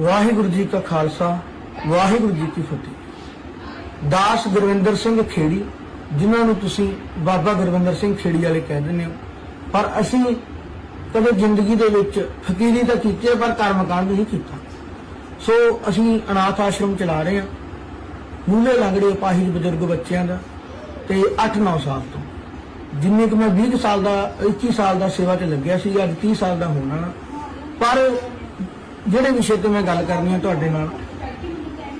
ਵਾਹਿਗੁਰੂ ਜੀ ਕਾ ਖਾਲਸਾ, ਵਾਹਿਗੁਰੂ ਜੀ ਕੀ ਫਤਿਹ। ਦਾਸ ਗੁਰਵਿੰਦਰ ਸਿੰਘ ਖੇੜੀ, ਜਿਨ੍ਹਾਂ ਨੂੰ ਤੁਸੀਂ ਬਾਬਾ ਗੁਰਵਿੰਦਰ ਸਿੰਘ ਖੇੜੀ ਵਾਲੇ ਕਹਿ ਦਿੰਦੇ ਹੋ, ਪਰ ਅਸੀਂ ਕਦੇ ਜ਼ਿੰਦਗੀ ਦੇ ਵਿੱਚ ਫਕੀਰੀ ਤਾਂ ਕੀਤੀ ਪਰ ਕਰਮਕਾਂਡ ਨਹੀਂ ਕੀਤਾ। ਸੋ ਅਸੀਂ ਅਨਾਥ ਆਸ਼ਰਮ ਚਲਾ ਰਹੇ ਹਾਂ, ਮੂਲੇ ਲੰਗੜੇ ਅਪਾਹਿਜ ਬਜ਼ੁਰਗ ਬੱਚਿਆਂ ਦਾ, ਤੇ 8-9 ਸਾਲ ਤੋਂ। ਜਿੰਨੇ ਕਿ ਮੈਂ 20 ਕੁ ਸਾਲ ਦਾ 21 ਸਾਲ ਦਾ ਸੇਵਾ ਤੇ ਲੱਗਿਆ ਸੀ, ਅੱਜ 30 ਸਾਲ ਦਾ ਹੋਣਾ ਵਾਲਾ। ਪਰ ਜਿਹੜੇ ਵਿਸ਼ੇ ਤੇ ਮੈਂ ਗੱਲ ਕਰਨੀ ਹੈ ਤੁਹਾਡੇ ਨਾਲ,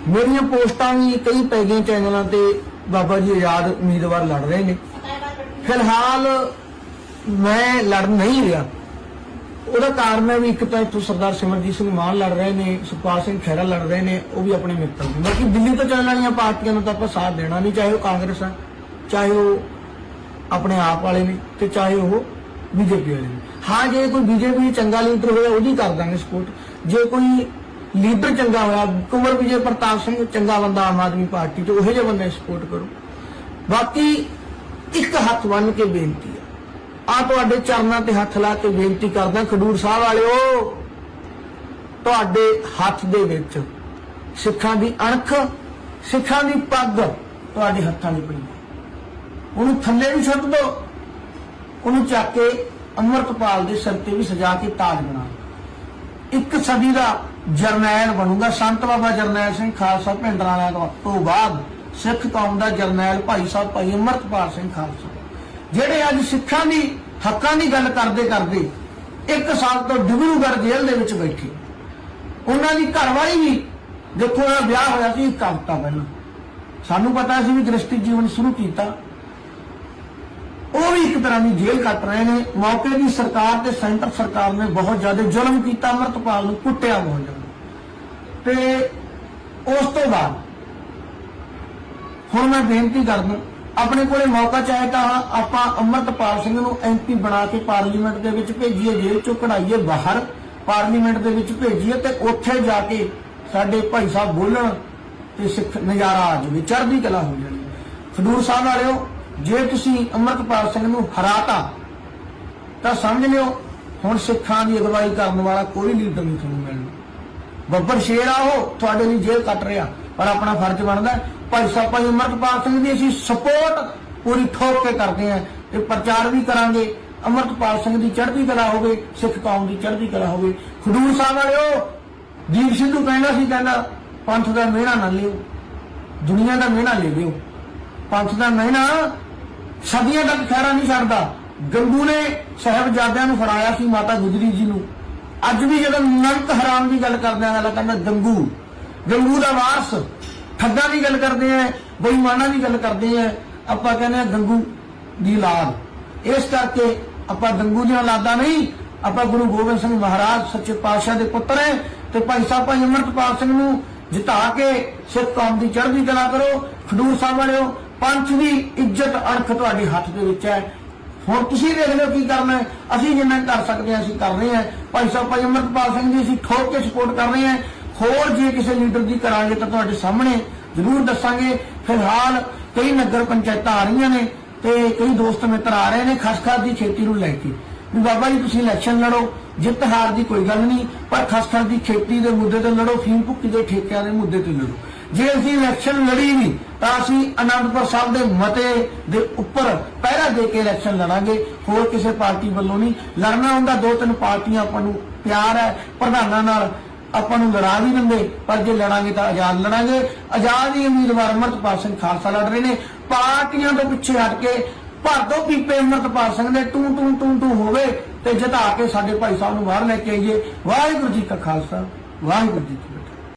ਮੇਰੀਆਂ ਪੋਸਟਾਂ ਵੀ ਕਈ ਪੈ ਗਈਆਂ ਚੈਨਲਾਂ ਤੇ, ਬਾਬਾ ਜੀ ਆਜ਼ਾਦ ਉਮੀਦਵਾਰ ਲੜ ਰਹੇ ਨੇ। ਫਿਲਹਾਲ ਮੈਂ ਲੜ ਨਹੀਂ ਰਿਹਾ। ਉਹਦਾ ਕਾਰਨ ਹੈ ਵੀ ਇੱਕ ਤਾਂ ਇੱਥੋਂ ਸਰਦਾਰ ਸਿਮਰਜੀਤ ਸਿੰਘ ਮਾਨ ਲੜ ਰਹੇ ਨੇ, ਸੁਖਪਾਲ ਸਿੰਘ ਖਹਿਰਾ ਲੜ ਰਹੇ ਨੇ, ਉਹ ਵੀ ਆਪਣੇ ਮਿੱਤਰ ਨੇ। ਬਾਕੀ ਦਿੱਲੀ ਤੋਂ ਚੱਲਣ ਵਾਲੀਆਂ ਪਾਰਟੀਆਂ ਨੂੰ ਤਾਂ ਆਪਾਂ ਸਾਥ ਦੇਣਾ ਨਹੀਂ, ਚਾਹੇ ਉਹ ਕਾਂਗਰਸ ਹੈ ਚਾਹੇ ਉਹ ਆਪਣੇ ਆਪ ਵਾਲੇ ਨੇ ਤੇ ਚਾਹੇ ਉਹ ਬੀਜੇਪੀ ਵਾਲੇ ਨੇ। ਹਾਂ, ਜੇ ਕੋਈ ਬੀਜੇਪੀ ਚੰਗਾ ਲੀਡਰ ਹੋਇਆ, ਉਹਦੀ ਕਰ ਦਾਂਗੇ ਸਪੋਰਟ। ਜੇ ਕੋਈ ਲੀਡਰ ਚੰਗਾ ਹੋਇਆ ਕੁਮਰ ਵਿਜੇ ਪ੍ਰਤਾਪ ਸਿੰਘ ਚੰਗਾ ਬੰਦਾ ਆਮ ਆਦਮੀ ਪਾਰਟੀ ਚ, ਉਹੋ ਜਿਹੇ ਬੰਦੇ ਸਪੋਰਟ ਕਰੋ। ਬਾਕੀ ਇੱਕ ਹੱਥ ਬੰਨ ਕੇ ਬੇਨਤੀ ਹੈ ਆ ਤੁਹਾਡੇ ਚਰਨਾਂ ਤੇ ਹੱਥ ਲਾ ਕੇ ਬੇਨਤੀ ਕਰਦਾ, ਖਡੂਰ ਸਾਹਿਬ ਵਾਲਿਓ, ਤੁਹਾਡੇ ਹੱਥ ਦੇ ਵਿੱਚ ਸਿੱਖਾਂ ਦੀ ਅਣਖ, ਸਿੱਖਾਂ ਦੀ ਪੱਗ ਤੁਹਾਡੇ ਹੱਥਾਂ 'ਚ ਪਈ ਉਹਨੂੰ ਥੱਲੇ ਵੀ ਸੁੱਟ ਦਿਓ, ਉਹਨੂੰ ਚੱਕ ਕੇ ਅੰਮ੍ਰਿਤਪਾਲ ਦੇ ਸਿਰ ਤੇ ਵੀ ਸਜਾ ਕੇ ਤਾਜ ਬਣਾ ਦਿਓ। ਇੱਕ ਸਦੀ ਦਾ ਜਰਨੈਲ ਬਣੂਗਾ। ਸੰਤ ਬਾਬਾ ਜਰਨੈਲ ਸਿੰਘ ਖਾਲਸਾ ਭਿੰਡਰਾਂ ਵਾਲਿਆਂ ਤੋਂ ਬਾਅਦ ਸਿੱਖ ਕੌਮ ਦਾ ਜਰਨੈਲ ਭਾਈ ਸਾਹਿਬ ਭਾਈ ਅੰਮ੍ਰਿਤਪਾਲ ਸਿੰਘ ਖਾਲਸਾ। ਜਿਹੜੇ ਅੱਜ ਸਿੱਖਾਂ ਦੀ ਹੱਕਾਂ ਦੀ ਗੱਲ ਕਰਦੇ ਕਰਦੇ ਇੱਕ ਸਾਲ ਤੋਂ ਡਿਬਰੂਗੜ੍ਹ ਜੇਲ੍ਹ ਦੇ ਵਿੱਚ ਬੈਠੇ। ਉਹਨਾਂ ਦੀ ਘਰਵਾਲੀ ਵੀ ਦੇਖੋ ਉਹਦਾ ਵਿਆਹ ਹੋਇਆ ਸੀ ਇੱਕ ਹਫ਼ਤਾ ਪਹਿਲਾਂ। ਸਾਨੂੰ ਪਤਾ ਸੀ ਵੀ ਗ੍ਰਸਤੀ ਜੀਵਨ ਸ਼ੁਰੂ ਕੀਤਾ। ਉਹ ਵੀ ਇੱਕ ਤਰ੍ਹਾਂ ਦੀ ਜੇਲ੍ਹ ਕੱਟ ਰਹੇ ਨੇ। ਮੌਕੇ ਦੀ ਸਰਕਾਰ ਤੇ ਸੈਂਟਰ ਸਰਕਾਰ ਨੇ ਬਹੁਤ ਜ਼ਿਆਦਾ ਜ਼ੁਲਮ ਕੀਤਾ, ਅਮਰਤਪਾਲ ਨੂੰ ਕੁੱਟਿਆ ਬਹੁਤ ਤੇ ਉਸ ਤੋਂ ਬਾਅਦ ਹੁਣ ਮੈਂ ਬੇਨਤੀ ਕਰਦਾ, ਆਪਣੇ ਕੋਲੇ ਮੌਕਾ ਚਾਹੇ ਤਾਂ ਆਪਾਂ ਅਮਰਤਪਾਲ ਸਿੰਘ ਨੂੰ ਐਮਪੀ ਬਣਾ ਕੇ ਪਾਰਲੀਮੈਂਟ ਦੇ ਵਿੱਚ ਭੇਜੀਏ, ਜੇਲ੍ਹ ਚੋਂ ਕਢਾਈਏ, ਬਾਹਰ ਪਾਰਲੀਮੈਂਟ ਦੇ ਵਿੱਚ ਭੇਜੀਏ ਤੇ ਉੱਥੇ ਜਾ ਕੇ ਸਾਡੇ ਭਾਈ ਸਾਹਿਬ ਬੋਲਣ ਤੇ ਸਿੱਖ ਨਜ਼ਾਰਾ ਆ ਜਾਵੇ, ਚੜ੍ਹਦੀ ਕਲਾ ਹੋ ਜਾਣੀ। ਖਡੂਰ ਸਾਹਿਬ ਵਾਲਿਓ ਜੇ ਤੁਸੀਂ ਅਮਰਤਪਾਲ ਸਿੰਘ ਨੂੰ ਹਰਾਤਾ, ਤਾਂ ਸਮਝ ਲਿਓ, ਹੁਣ ਸਿੱਖਾਂ ਦੀ ਅਗਵਾਈ ਕਰਨ ਵਾਲਾ ਕੋਈ ਲੀਡਰ ਨਹੀਂ ਤੁਹਾਨੂੰ ਮਿਲਣਾ। ਬੱਬਰ ਸ਼ੇਰ ਆ ਉਹ, ਤੁਹਾਡੇ ਲਈ ਜੇਲ੍ਹ ਕੱਟ ਰਿਹਾ, ਪਰ ਆਪਣਾ ਫਰਜ਼ ਬਣਦਾ ਭਾਈ ਸਾਹਿਬ, ਭਾਈ ਅਮਰਤਪਾਲ ਸਿੰਘ ਦੀ ਅਸੀਂ ਸਪੋਰਟ ਪੂਰੀ ਠੋਕ ਕੇ ਕਰਦੇ ਹਾਂ ਤੇ ਪ੍ਰਚਾਰ ਵੀ ਕਰਾਂਗੇ। ਅਮਰਤਪਾਲ ਸਿੰਘ ਦੀ ਚੜ੍ਹਦੀ ਕਲਾ ਹੋਵੇ, ਸਿੱਖ ਕੌਮ ਦੀ ਚੜ੍ਹਦੀ ਕਲਾ ਹੋਵੇ। ਖਡੂਰ ਸਾਹਿਬ ਵਾਲਿਓ ਦੀਪ ਸਿੱਧੂ ਕਹਿੰਦਾ ਸੀ, ਕਹਿੰਦਾ, ਪੰਥ ਦਾ ਮਿਹਣਾ ਨਾ ਲਿਓ, ਦੁਨੀਆ ਦਾ ਮਿਹਣਾ ਲੈ ਲਿਓ। ਪੰਥ ਦਾ ਮਿਹਣਾ ਸਦੀਆਂ ਤੱਕ ਖੈਰਾ ਨਹੀਂ ਛੱਡਦਾ। ਗੰਗੂ ਨੇ ਸਾਹਿਬਜ਼ਾਦਿਆਂ ਨੂੰ ਫੜਾਇਆ ਸੀ ਮਾਤਾ ਗੁਜਰੀ ਜੀ ਨੂੰ। ਅੱਜ ਵੀ ਜਦੋਂ ਨਰਕ ਹਰਾਮ ਦੀ ਗੱਲ ਕਰਦੇ ਆ ਕਹਿੰਦਾ ਗੰਗੂ। ਗੰਗੂ ਦਾ ਵਾਰਸ ਠੱਗਾਂ ਦੀ ਗੱਲ ਕਰਦੇ ਆ, ਬੇਈਮਾਨਾਂ ਦੀ ਗੱਲ ਕਰਦੇ ਆ, ਆਪਾਂ ਕਹਿੰਦੇ ਆ ਗੰਗੂ ਦੀ ਲਾਦ ਇਸ ਕਰਕੇ ਆਪਾਂ ਗੰਗੂ ਦੀਆਂ ਲਾਦਾਂ ਨਹੀਂ, ਆਪਾਂ ਗੁਰੂ ਗੋਬਿੰਦ ਸਿੰਘ ਮਹਾਰਾਜ ਸੱਚੇ ਪਾਤਸ਼ਾਹ ਦੇ ਪੁੱਤਰ ਹੈ ਤੇ ਭਾਈ ਸਾਹਿਬ, ਭਾਈ ਅਮਰਤਪਾਲ ਸਿੰਘ ਨੂੰ ਜਿਤਾ ਕੇ ਸਿੱਖ ਕੌਮ ਦੀ ਚੜ੍ਹਦੀ ਕਲਾ ਕਰੋ, ਖਡੂਰ ਸਾਹਿਬ ਵਾਲਿਓ ਪੰਥ ਦੀ ਇੱਜ਼ਤ ਅਣਖ ਤੁਹਾਡੇ ਹੱਥ ਦੇ ਵਿੱਚ ਹੈ। ਹੁਣ ਤੁਸੀਂ ਦੇਖ ਲਓ ਕੀ ਕਰਨਾ ਅਸੀਂ ਜਿੰਨਾ ਕਰ ਸਕਦੇ ਹਾਂ, ਅਸੀਂ ਕਰ ਰਹੇ ਹਾਂ। ਭਾਈ ਸਾਹਿਬ, ਭਾਈ ਅਮਰਤਪਾਲ ਸਿੰਘ ਜੀ, ਅਸੀਂ ਠੋਕ ਕੇ ਸਪੋਰਟ ਕਰ ਰਹੇ ਹਾਂ। ਹੋਰ ਜੇ ਕਿਸੇ ਲੀਡਰ ਦੀ ਕਰਾਂਗੇ ਤਾਂ ਤੁਹਾਡੇ ਸਾਹਮਣੇ ਜ਼ਰੂਰ ਦੱਸਾਂਗੇ। ਫਿਲਹਾਲ ਕਈ ਨਗਰ ਪੰਚਾਇਤਾਂ ਆ ਰਹੀਆਂ ਨੇ ਤੇ ਕਈ ਦੋਸਤ ਮਿੱਤਰ ਆ ਰਹੇ ਨੇ, ਖਸਖਸ ਦੀ ਖੇਤੀ ਨੂੰ ਲੈ ਕੇ। ਵੀ ਬਾਬਾ ਜੀ, ਤੁਸੀਂ ਇਲੈਕਸ਼ਨ ਲੜੋ, ਜਿੱਤ ਹਾਰ ਦੀ ਕੋਈ ਗੱਲ ਨਹੀਂ, ਪਰ ਖਸਖਸ ਦੀ ਖੇਤੀ ਦੇ ਮੁੱਦੇ ਤੇ ਲੜੋ, ਫੀਮ ਭੁੱਕੀ ਦੇ ਠੇਕਿਆਂ ਦੇ ਮੁੱਦੇ ਤੇ ਲੜੋ। ਜੇ ਅਸੀਂ ਇਲੈਕਸ਼ਨ ਲੜੀ ਵੀ ਤਾਂ ਅਸੀਂ ਅਨੰਦਪੁਰ ਸਾਹਿਬ ਦੇ ਮਤੇ ਦੇ ਉੱਪਰ ਪਹਿਰਾ ਦੇ ਕੇ ਇਲੈਕਸ਼ਨ ਲੜਾਂਗੇ। ਹੋਰ ਕਿਸੇ ਪਾਰਟੀ ਵੱਲੋਂ ਨਹੀਂ। ਲੜਨਾ ਹੁੰਦਾ, ਦੋ ਤਿੰਨ ਪਾਰਟੀਆਂ ਆਪਾਂ ਨੂੰ ਪਿਆਰ ਹੈ, ਪ੍ਰਧਾਨਾਂ ਨਾਲ ਆਪਾਂ ਨੂੰ ਲੜਾ ਵੀ ਦਿੰਦੇ, ਪਰ ਜੇ ਲੜਾਂਗੇ ਤਾਂ ਆਜ਼ਾਦ ਲੜਾਂਗੇ। ਆਜ਼ਾਦ ਹੀ ਉਮੀਦਵਾਰ ਅਮਰਤਪਾਲ ਸਿੰਘ ਖਾਲਸਾ ਲੜ ਰਹੇ ਨੇ। ਪਾਰਟੀਆਂ ਤੋਂ ਪਿੱਛੇ ਹਟ ਕੇ ਭਰ ਦੋ ਪੀਪੇ ਅਮਰਤਪਾਲ ਸਿੰਘ ਦੇ, ਟੂ ਟੂ ਟੂ ਟੂ ਹੋਵੇ ਤੇ ਜਿਤਾ ਕੇ ਸਾਡੇ ਭਾਈ ਸਾਹਿਬ ਨੂੰ ਬਾਹਰ ਲੈ ਕੇ ਆਈਏ। ਵਾਹਿਗੁਰੂ ਜੀ ਕਾ ਖਾਲਸਾ, ਵਾਹਿਗੁਰੂ ਜੀ ਕੀ ਫਤਿਹ।